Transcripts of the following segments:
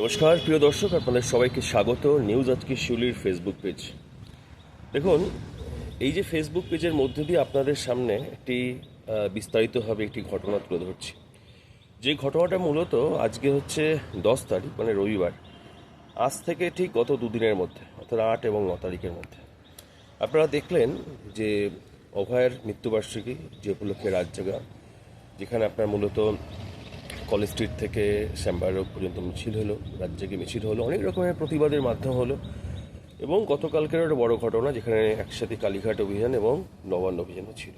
নমস্কার, প্রিয় দর্শক, আপনাদের সবাইকে স্বাগত নিউজ আজকে শিউলির ফেসবুক পেজ দেখুন, এই যে ফেসবুক পেজের মধ্যে দিয়ে আপনাদের সামনে একটি বিস্তারিতভাবে একটি ঘটনা তুলে ধরছি। যে ঘটনাটা মূলত আজকে হচ্ছে দশ তারিখ মানে রবিবার, আজ থেকে ঠিক গত দুদিনের মধ্যে, অর্থাৎ আট এবং ন তারিখের মধ্যে। আপনারা দেখলেন যে অভয়ের মৃত্যুবার্ষিকী যে উপলক্ষে রাত জাগা, যেখানে আপনার মূলত কলেজ স্ট্রিট থেকে শ্যামবার রোড পর্যন্ত মিছিল হলো জেগে মিছিল হলো, অনেক রকমের প্রতিবাদের মাধ্যম হলো। এবং গতকালকের একটা বড় ঘটনা যেখানে একসাথে কালীঘাট অভিযান এবং নবান্ন অভিযানও ছিল।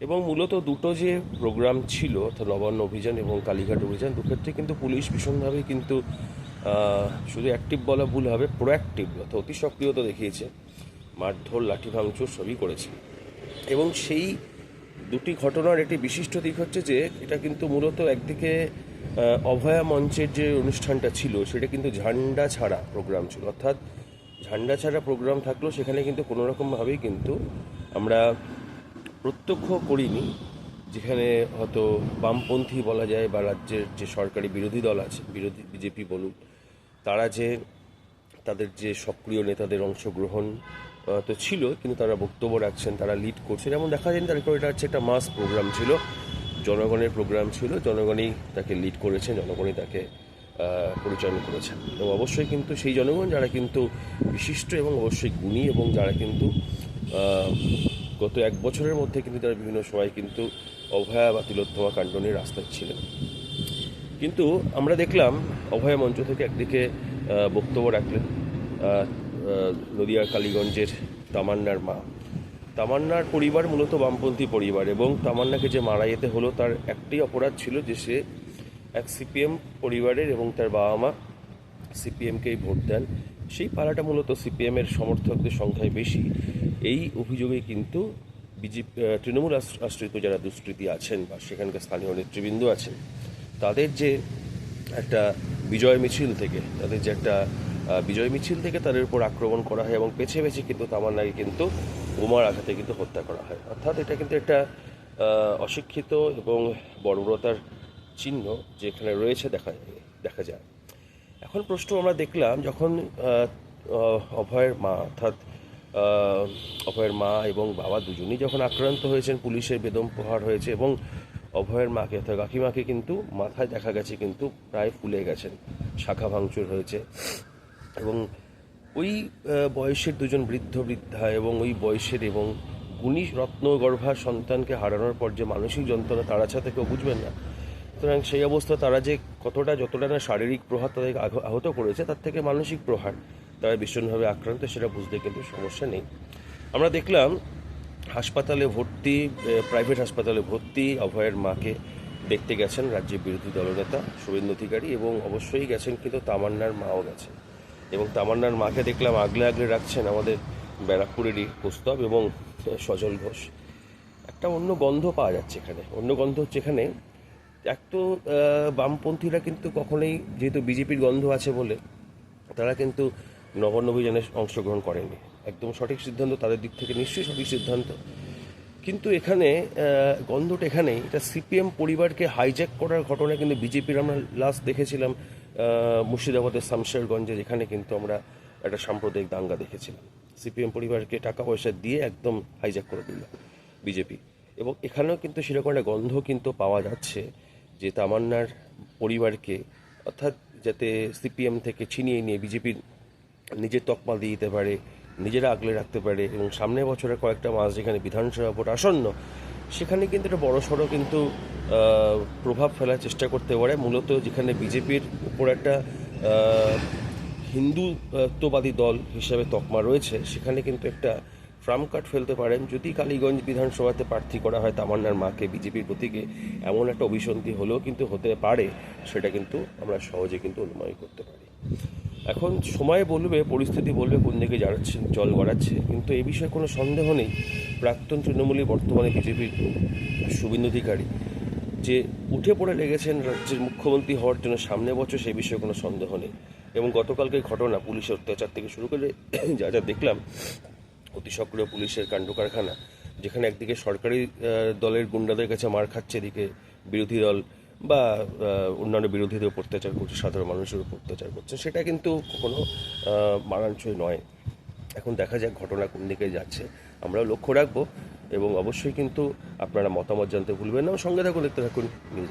এবং মূলত দুটো যে প্রোগ্রাম ছিল, অর্থাৎ নবান্ন অভিযান এবং কালীঘাট অভিযান দুক্ষেত্রে কিন্তু পুলিশ ভীষণভাবে কিন্তু শুধু অ্যাক্টিভ বলা ভুল হবে প্রোঅ্যাক্টিভ অর্থাৎ অতি সক্রিয়তা দেখিয়েছে। মারধর লাঠি ভাঙচুর সবই করেছে। এবং সেই দুটি ঘটনার একটি বিশিষ্ট দিক হচ্ছে যে এটা কিন্তু মূলত একদিকে অভয়া মঞ্চের যে অনুষ্ঠানটা ছিল সেটা কিন্তু ঝান্ডা ছাড়া প্রোগ্রাম ছিল। অর্থাৎ ঝান্ডা ছাড়া প্রোগ্রাম থাকলেও সেখানে কিন্তু কোনো রকমভাবেই কিন্তু আমরা প্রত্যক্ষ করিনি, যেখানে হয়তো বামপন্থী বলা যায় বা রাজ্যের যে সরকারি বিরোধী দল আছে, বিরোধী বিজেপি বলুন, তারা যে তাদের যে সক্রিয় নেতাদের অংশগ্রহণ তো ছিল, কিন্তু তারা বক্তব্য রাখছেন, তারা লিড করছে যেমন দেখা যায় তারপর এটা হচ্ছে একটা মাস প্রোগ্রাম ছিল, জনগণের প্রোগ্রাম ছিল, জনগণই তাকে লিড করেছেন জনগণই তাকে পরিচালনা করেছেন। এবং অবশ্যই কিন্তু সেই জনগণ যারা কিন্তু বিশিষ্ট এবং অবশ্যই গুণী এবং যারা কিন্তু গত এক বছরের মধ্যে কিন্তু তারা বিভিন্ন সময় কিন্তু অভয়া বা তিলোত্তমা কাণ্ড নিয়ে রাস্তায় ছিলেন। কিন্তু আমরা দেখলাম, অভয়া মঞ্চ থেকে একদিকে বক্তব্য রাখলেন নদিয়ার কালীগঞ্জের তামান্নার মা। তামান্নার পরিবার মূলত বামপন্থী পরিবার এবং তামান্নাকে যে মারা যেতে হলো তার একটি অপরাধ ছিল যে সে এক সিপিএম পরিবারের এবং তার বাবা মা সিপিএমকেই ভোট দেন। সেই পাড়াটা মূলত সিপিএমের সমর্থকদের সংখ্যায় বেশি। এই অভিযোগে কিন্তু বিজেপি তৃণমূল আশ্র- আশ্রিত যারা দুষ্কৃতী আছেন বা সেখানকার স্থানীয় নেতৃবৃন্দ আছেন, তাদের যে একটা বিজয় মিছিল থেকে, তাদের যে একটা বিজয় মিছিল থেকে তাদের উপর আক্রমণ করা হয় এবং পেছে পেছে কিন্তু তামার তামান্নাকে কিন্তু বোমার আঘাতে কিন্তু হত্যা করা হয়। অর্থাৎ এটা কিন্তু একটা অশিক্ষিত এবং বর্বরতার চিহ্ন যেখানে রয়েছে দেখা দেখা যায়। এখন প্রশ্ন আমরা দেখলাম যখন অভয়ের মা, অর্থাৎ অভয়ের মা এবং বাবা দুজনই যখন আক্রান্ত হয়েছেন, পুলিশের বেদম প্রহার হয়েছে এবং অভয়ের মাকে অর্থাৎ কাকিমাকে কিন্তু মাথায় দেখা গেছে, কিন্তু প্রায় ফুলে গেছেন। শাখা ভাঙচুর হয়েছে। এবং ওই বয়সের দুজন বৃদ্ধ বৃদ্ধা এবং ওই বয়সের এবং গুণী রত্নগর্ভা সন্তানকে হারানোর পর যে মানসিক যন্ত্রণা তারা ছাড়া কেউ বুঝবেন না। সুতরাং সেই অবস্থা তারা যে কতটা যতটা না শারীরিক প্রহার তাদেরকে আহত করেছে, তার থেকে মানসিক প্রহার তারা ভীষণভাবে আক্রান্ত, সেটা বুঝতে কিন্তু সমস্যা নেই। আমরা দেখলাম হাসপাতালে ভর্তি প্রাইভেট হাসপাতালে ভর্তি অভয়ের মাকে দেখতে গেছেন রাজ্যের বিরোধী দলনেতা শুভেন্দু অধিকারী এবং অবশ্যই গেছেন কিন্তু তামান্নার মাও গেছেন। এবং তামান্নার মাকে দেখলাম আগলে আগলে রাখছেন আমাদের ব্যারাকপুরেরই প্রস্তাব এবং সজল ঘোষ। একটা অন্য গন্ধ পাওয়া যাচ্ছে এখানে। অন্য গন্ধ হচ্ছে এখানে, এক তো বামপন্থীরা কিন্তু কখনোই যেহেতু বিজেপির গন্ধ আছে বলে, তারা কিন্তু নবান্ন অভিযানে অংশগ্রহণ করেনি একদম সঠিক সিদ্ধান্ত, তাদের দিক থেকে নিশ্চয়ই সঠিক সিদ্ধান্ত। কিন্তু এখানে গন্ধটা এখানেই। এটা সিপিএম পরিবারকে হাইজ্যাক করার ঘটনা কিন্তু বিজেপির আমরা লাস্ট দেখেছিলাম মুর্শিদাবাদের শামশেরগঞ্জে, যেখানে কিন্তু আমরা একটা সাম্প্রদায়িক দাঙ্গা দেখেছিলাম। সিপিএম পরিবারকে টাকা পয়সা দিয়ে একদম হাইজ্যাক করে দিল বিজেপি। এবং এখানেও কিন্তু সেরকম একটা গন্ধ কিন্তু পাওয়া যাচ্ছে যে তামান্নার পরিবারকে, অর্থাৎ যাতে সিপিএম থেকে ছিনিয়ে নিয়ে বিজেপির নিজের তকমা দিয়ে দিতে পারে নিজেরা আগলে রাখতে পারে এবং সামনের বছরের কয়েকটা মাস যেখানে বিধানসভা ভোট আসন্ন, সেখানে কিন্তু একটা বড় সড়ো কিন্তু প্রভাব ফেলার চেষ্টা করতে পারে। মূলত যেখানে বিজেপির উপর একটা হিন্দুত্ববাদী দল হিসাবে তকমা রয়েছে, সেখানে কিন্তু একটা ট্রাম কার্ড ফেলতে পারেন। যদি কালীগঞ্জ বিধানসভাতে প্রার্থী করা হয়, তামান্নার মাকে বিজেপির প্রতীকে এমন একটা অভিসন্ধি হলেও কিন্তু হতে পারে, সেটা কিন্তু আমরা সহজে কিন্তু অনুমান করতে পারি। এখন সময় বলবে, পরিস্থিতি বলবে, কোন দিকে যাচ্ছে, জল গড়াচ্ছে। কিন্তু এ বিষয়ে কোনো সন্দেহ নেই। প্রাক্তন তৃণমূলী বর্তমানে বিজেপির শুভেন্দু অধিকারী। যে উঠে পড়ে লেগেছেন রাজ্যের মুখ্যমন্ত্রী হওয়ার জন্য সামনে বছর সেই বিষয়ে কোনো সন্দেহ নেই। এবং গতকালকে ঘটনা পুলিশের অত্যাচার থেকে শুরু করে যা যা দেখলাম, অতি সক্রিয় পুলিশের কাণ্ড কারখানা যেখানে একদিকে সরকারি দলের গুন্ডাদের কাছে মার খাচ্ছে, এদিকে বিরোধী দল বা অন্যান্য বিরোধীদের উপর অত্যাচার করছে, সাধারণ মানুষের উপর অত্যাচার করছে, সেটা কিন্তু কোনো মানানসই নয়। এখন দেখা যাক ঘটনা কোন দিকে যাচ্ছে আমরা লক্ষ্য রাখব এবং অবশ্যই কিন্তু আপনারা মতামত জানতে ভুলবেন না। সঙ্গে থাকুন, দেখতে থাকুন, নিউজ